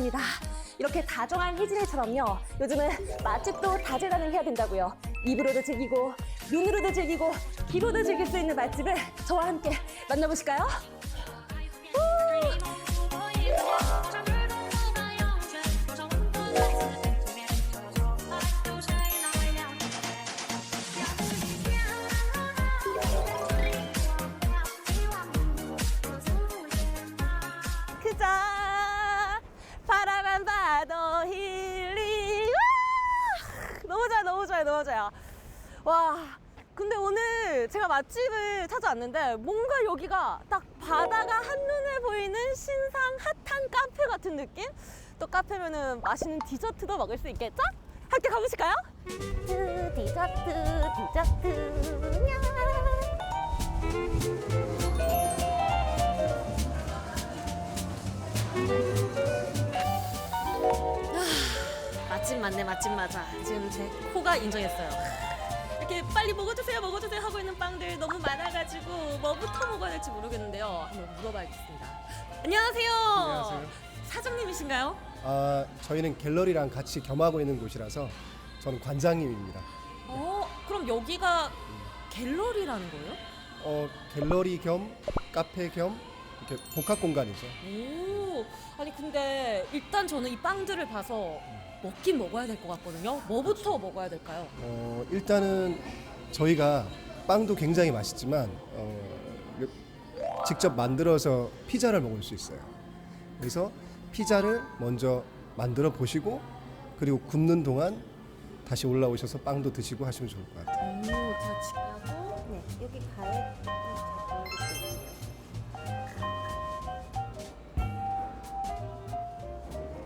춘답니다. 이렇게 다정한 희진이처럼요. 요즘은 맛집도 다재다능 해야 된다고요. 입으로도 즐기고 눈으로도 즐기고 귀로도 즐길 수 있는 맛집을 저와 함께 만나보실까요? 와 근데 오늘 제가 맛집을 찾아왔는데 뭔가 여기가 딱 바다가 한눈에 보이는 신상 핫한 카페 같은 느낌? 또 카페면은 맛있는 디저트도 먹을 수 있겠죠? 함께 가보실까요? 디저트 디저트 냐 맛집 맞네 맛집 맞아 지금 제 코가 인정했어요 이렇게 빨리 먹어주세요 먹어주세요 하고 있는 빵들 너무 많아가지고 뭐부터 먹어야 될지 모르겠는데요 한번 물어봐야겠습니다 안녕하세요 안녕하세요. 사장님이신가요? 아, 저희는 갤러리랑 같이 겸하고 있는 곳이라서 저는 관장님입니다. 어 그럼 여기가 갤러리라는 거예요? 어, 갤러리 겸 카페 겸 이렇게 복합 공간이죠. 오 아니 근데 일단 저는 이 빵들을 봐서 먹긴 먹어야 될 것 같거든요 뭐부터 먹어야 될까요? 어, 일단은 저희가 빵도 굉장히 맛있지만 어, 직접 만들어서 피자를 먹을 수 있어요. 그래서 피자를 먼저 만들어 보시고 그리고 굽는 동안 다시 올라오셔서 빵도 드시고 하시면 좋을 것 같아요. 오, 자, 지금 네, 여기 가래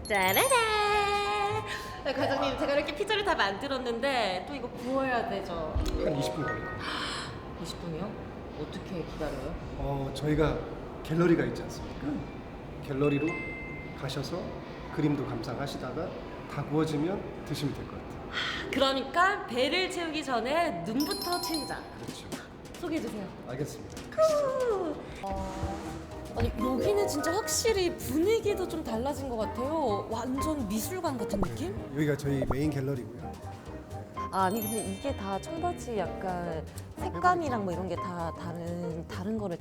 짜라란! 네, 과장님, 제가 이렇게 피자를 다 만들었는데 또 이거 구워야 되죠. 한 20분 걸려요. 20분이요? 어떻게 기다려요? 어, 저희가 갤러리가 있지 않습니까? 갤러리로 가셔서 그림도 감상하시다가 다 구워지면 드시면 될 것 같아요. 그러니까 배를 채우기 전에 눈부터 채우자. 그렇죠. 소개해 주세요. 알겠습니다. 아니 여기는 진짜 확실히 분위기도 좀 달라진 것 같아요. 완전 미술관 같은 느낌? 여기가 저희 메인 갤러리고요. 아, 아니 근데 이게 다 청바지 약간 색감이랑 뭐 이런 게 다 다른 다른 거를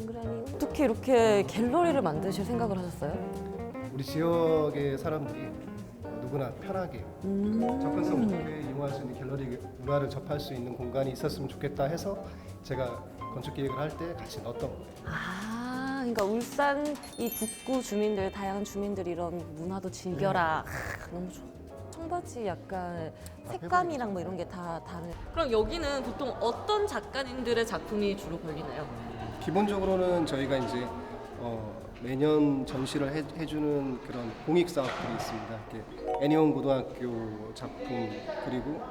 어떻게 이렇게 갤러리를 만드실 생각을 하셨어요? 우리 지역의 사람들이 누구나 편하게 음. 접근성 좋게 이용할 수 있는 갤러리 문화를 접할 수 있는 공간이 있었으면 좋겠다 해서 제가 건축 기획을 할 때 같이 넣었던 거예요. 아, 그러니까 울산 이 북구 주민들 다양한 주민들이 이런 문화도 즐겨라. 아, 너무 좋아. 청바지 약간 색감이랑 뭐 이런 게 다 다른. 그럼 여기는 보통 어떤 작가님들의 작품이 주로 걸리나요? 기본적으로는 저희가 이제 어, 매년 전시를 해, 해주는 그런 공익 사업들이 있습니다. 이렇게 애니원 고등학교 작품 그리고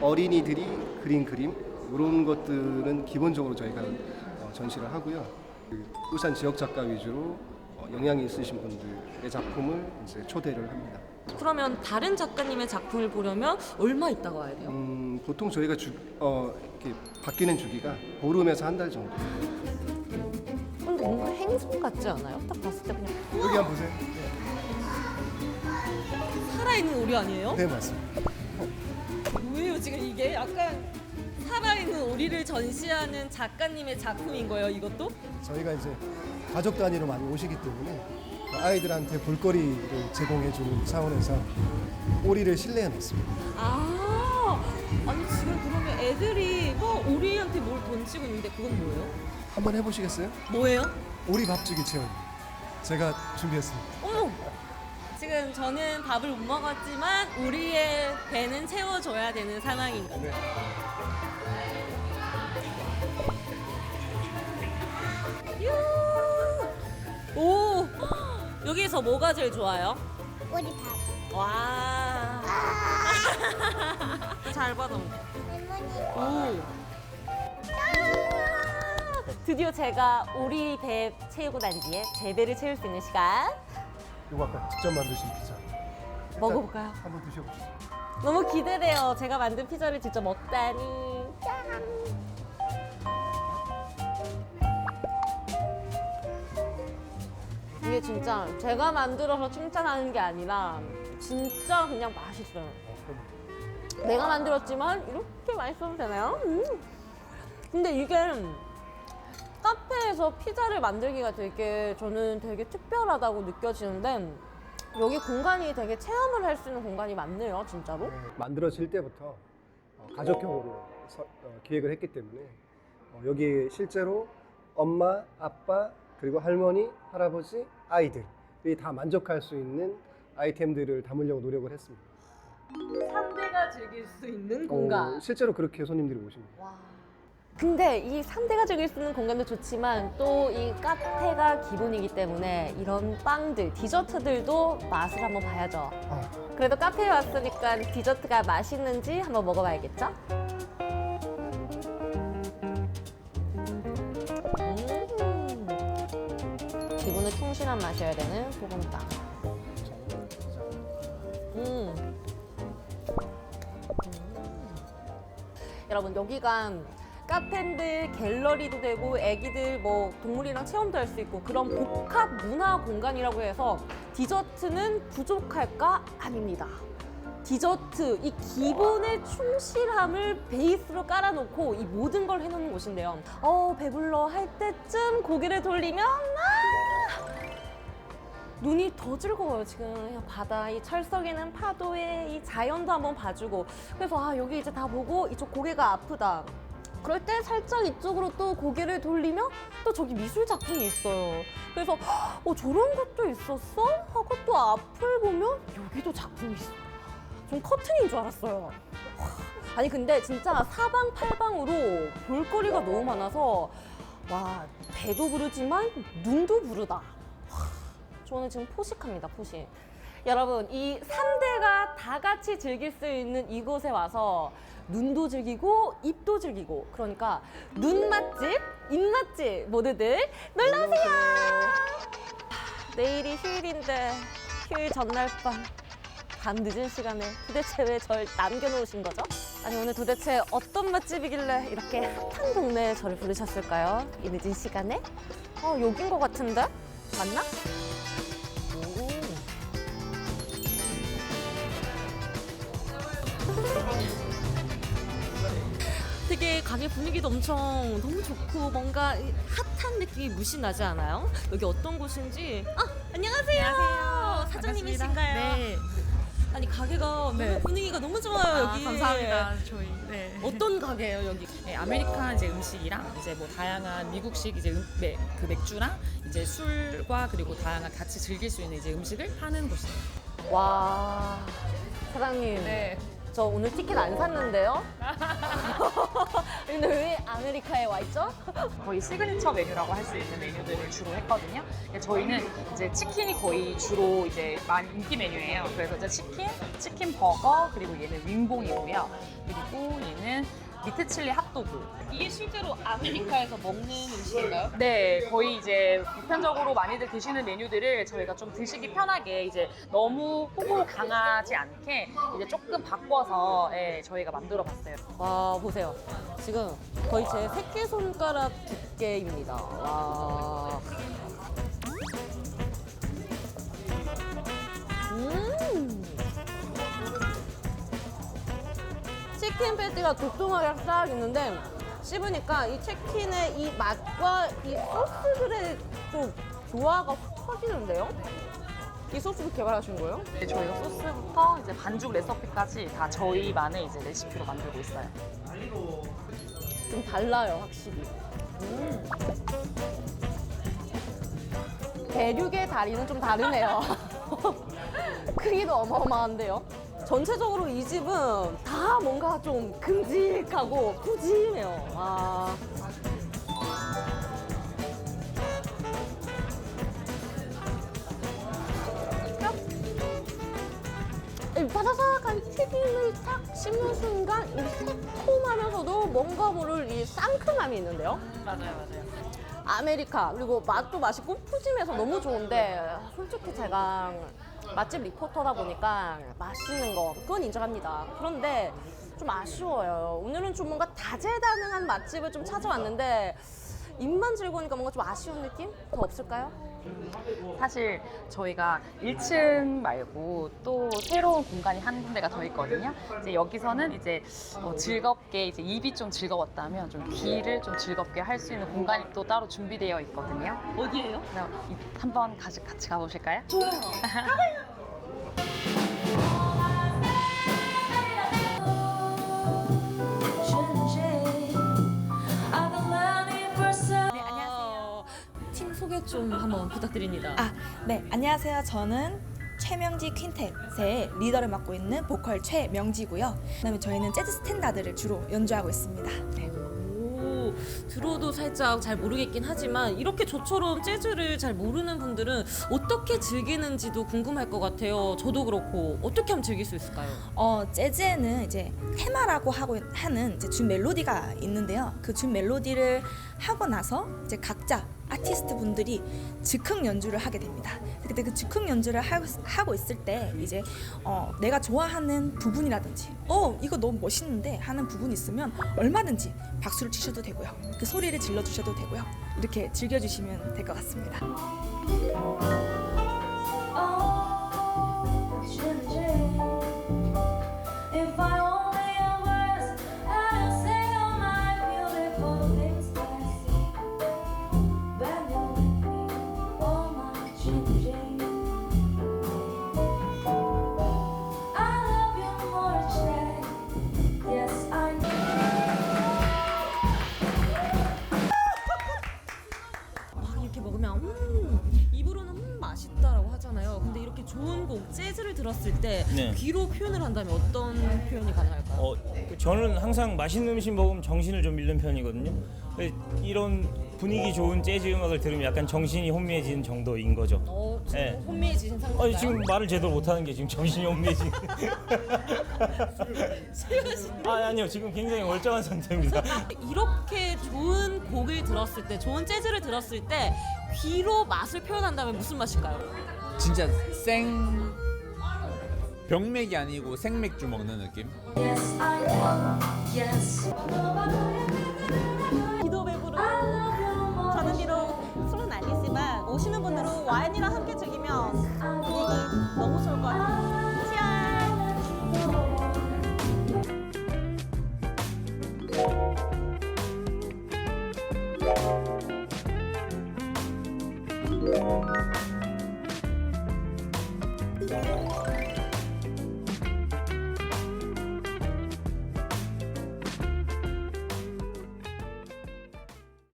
어린이들이 그린 그림 이런 것들은 기본적으로 저희가 어, 전시를 하고요. 그 울산 지역 작가 위주로 어, 영향이 있으신 분들의 작품을 이제 초대를 합니다. 그러면 다른 작가님의 작품을 보려면 얼마 있다가 와야 돼요? 음, 보통 저희가 주, 어, 이렇게 바뀌는 주기가 보름에서 한 달 정도. 근데 뭔가 행성 같지 않아요? 딱 봤을 때 그냥 여기 한번 보세요. 살아있는 오리 아니에요? 네 맞습니다. 뭐예요 지금 이게 약간 살아있는 오리를 전시하는 작가님의 작품인 거예요 이것도? 저희가 이제 가족 단위로 많이 오시기 때문에 아이들한테 볼거리를 제공해주는 차원에서 오리를 실내에 넣습니다. 아 아니 지금 그러면 애들이 뭐 오리한테 뭘 던지고 있는데 그건 뭐예요? 한번 해보시겠어요? 뭐예요? 오리 밥주기 체험. 제가 준비했습니다. 어머 지금 저는 밥을 못 먹었지만 우리의 배는 채워줘야 되는 상황인 거예 유! 오 여기서 뭐가 제일 좋아요? 우리 밥. 와. 잘 받아. 할머니. 오. 드디어 제가 오리 배 채우고 난 뒤에 제 배를 채울 수 있는 시간 이거 아까 직접 만드신 피자. 일단 먹어볼까요? 한번 드셔보시죠. 너무 기대돼요. 제가 만든 피자를 직접 먹다니. 짠. 이게 진짜 제가 만들어서 칭찬하는 게 아니라 진짜 그냥 맛있어요. 내가 만들었지만 이렇게 맛있어도 되나요? 음. 근데 이게 카페에서 피자를 만들기가 되게 저는 되게 특별하다고 느껴지는데 여기 공간이 되게 체험을 할 수 있는 공간이 많네요, 진짜로. 만들어질 때부터 어, 가족형으로 서- 어, 기획을 했기 때문에 어, 여기 실제로 엄마, 아빠, 그리고 할머니, 할아버지, 아이들이 다 만족할 수 있는 아이템들을 담으려고 노력을 했습니다. 3대가 즐길 수 있는 어, 실제로 그렇게 손님들이 오십니다. 근데 이 3대가 즐길 수 있는 공간도 좋지만 또 이 카페가 기본이기 때문에 이런 빵들, 디저트들도 맛을 한번 봐야죠. 아, 그래도 카페에 왔으니까 디저트가 맛있는지 한번 먹어봐야겠죠? 충실한 맛이어야 되는. 음. 음. 여러분 여기가 카페인데 갤러리도 되고 애기들 뭐 동물이랑 체험도 할 수 있고 그런 복합 문화 공간이라고 해서 디저트는 부족할까 아닙니다. 디저트 이 기본의 충실함을 베이스로 깔아놓고 이 모든 걸 해놓는 곳인데요. 어 배불러 할 때쯤 고개를 돌리면 아! 눈이 더 즐거워요. 지금 바다, 이 철썩이는 파도에 이 자연도 한번 봐주고. 그래서 아 여기 이제 다 보고 이쪽 고개가 아프다. 그럴 때 살짝 이쪽으로 또 고개를 돌리면 또 저기 미술 작품이 있어요. 그래서 어 저런 것도 있었어? 하고 또 앞을 보면 여기도 작품이 있어. 전 커튼인 줄 알았어요. 와, 아니 근데 진짜 사방팔방으로 볼거리가 너무 많아서 와 배도 부르지만 눈도 부르다. 저는 지금 포식합니다, 포식. 여러분, 이 3대가 다 같이 즐길 수 있는 이곳에 와서 눈도 즐기고 입도 즐기고 그러니까 눈 맛집, 입 맛집 모두들 놀러 오세요. 내일이 휴일인데 휴일 전날 밤. 밤 늦은 시간에 도대체 왜 절 남겨놓으신 거죠? 아니 오늘 도대체 어떤 맛집이길래 이렇게 핫한 동네에 저를 부르셨을까요? 이 늦은 시간에? 어 여긴 것 같은데? 맞나? 가게 분위기도 엄청 너무 좋고 뭔가 이 핫한 느낌이 무신 나지 않아요? 여기 어떤 곳인지 아 안녕하세요, 사장님이신가요? 네. 아니 가게가 네. 너무 분위기가 너무 좋아요 아, 여기 감사합니다. 저희 네. 어떤 가게예요 여기? 네, 아메리칸 이제 음식이랑 이제 뭐 다양한 미국식 이제 음, 네, 그 맥주랑 이제 술과 그리고 다양한 같이 즐길 수 있는 이제 음식을 파는 곳이에요. 와 사장님 네. 저 오늘 티켓 안 샀는데요? 근데 왜 아메리카에 와 있죠? 거의 시그니처 메뉴라고 할 수 있는 메뉴들을 주로 했거든요. 저희는 이제 치킨이 거의 주로 이제 많이 인기 메뉴예요. 그래서 이제 치킨, 치킨 버거, 그리고 얘는 윙봉이고요. 그리고 얘는 미트 칠리 핫도그. 이게 실제로 아메리카에서 먹는 음식인가요? 네, 거의 이제 보편적으로 많이들 드시는 메뉴들을 저희가 좀 드시기 편하게 이제 너무 호불호 강하지 않게 이제 조금 바꿔서 예, 저희가 만들어 봤어요. 와 보세요 지금 거의 제 새끼 손가락 두께입니다 와 치킨 패티가 도톰하게 싹 있는데 씹으니까 이 치킨의 이 맛과 이 소스들의 좀 조화가 훅 터지는데요? 이 소스도 개발하신 거예요? 네, 저희가 소스부터 이제 반죽 레시피까지 다 저희만의 이제 레시피로 만들고 있어요. 좀 달라요, 확실히. 음. 대륙의 다리는 좀 다르네요. 크기도 어마어마한데요. 전체적으로 이 집은 다 뭔가 좀 큼직하고 푸짐해요. 아. 이 바사삭한 튀김을 탁 씹는 순간 이 새콤하면서도 뭔가 모를 이 상큼함이 있는데요. 맞아요, 맞아요. 아메리카 그리고 맛도 맛있고 푸짐해서 너무 좋은데 솔직히 제가 맛집 리포터다 보니까 맛있는 거 그건 인정합니다. 그런데 좀 아쉬워요. 오늘은 좀 뭔가 다재다능한 맛집을 좀 찾아왔는데 입만 즐거우니까 뭔가 좀 아쉬운 느낌? 더 없을까요? 사실 저희가 1층 말고 또 새로운 공간이 한 군데가 더 있거든요. 이제 여기서는 이제 어, 즐겁게 이제 입이 좀 즐거웠다면 좀 귀를 좀 즐겁게 할 수 있는 공간이 또 따로 준비되어 있거든요. 어디예요? 이- 한번 같이 같이 가보실까요? 네, 소개 좀 한번 부탁드립니다. 아, 네. 안녕하세요. 저는 최명지 퀸텟의 리더를 맡고 있는 보컬 최명지고요. 그다음에 저희는 재즈 스탠다드를 주로 연주하고 있습니다. 오, 들어도 살짝 잘 모르겠긴 하지만 이렇게 저처럼 재즈를 잘 모르는 분들은 어떻게 즐기는지도 궁금할 것 같아요. 저도 그렇고 어떻게 하면 즐길 수 있을까요? 어, 재즈에는 이제 테마라고 하고 하는 이제 준 멜로디가 있는데요. 그 준 멜로디를 하고 나서 이제 각자 아티스트 분들이 즉흥 연주를 하게 됩니다. 그때 그 즉흥 연주를 하, 하고 있을 때 이제 어, 내가 좋아하는 부분이라든지 어 이거 너무 멋있는데 하는 부분이 있으면 얼마든지 박수를 치셔도 되고요. 그 소리를 질러 주셔도 되고요. 이렇게 즐겨 주시면 될 것 같습니다. 들었을 때 네. 귀로 표현을 한다면 어떤 표현이 가능할까요? 어, 저는 항상 맛있는 음식 먹으면 정신을 좀 잃는 편이거든요. 근데 이런 분위기 좋은 재즈 음악을 들으면 약간 정신이 혼미해지는 정도인 거죠. 어, 지금 네. 혼미해지신 상태인가요? 어, 지금 말을 제대로 못하는 게 지금 정신이 혼미해지. 아 아니요 지금 굉장히 멀쩡한 상태입니다. 이렇게 좋은 곡을 들었을 때, 좋은 재즈를 들었을 때 귀로 맛을 표현한다면 무슨 맛일까요? 진짜 생 병맥이 아니고 생맥주 먹는 느낌? Yes, I know. Yes. 기도 배부르. 저는 비록 술은 아니지만 오시는 분들은 와인이랑 함께 즐기면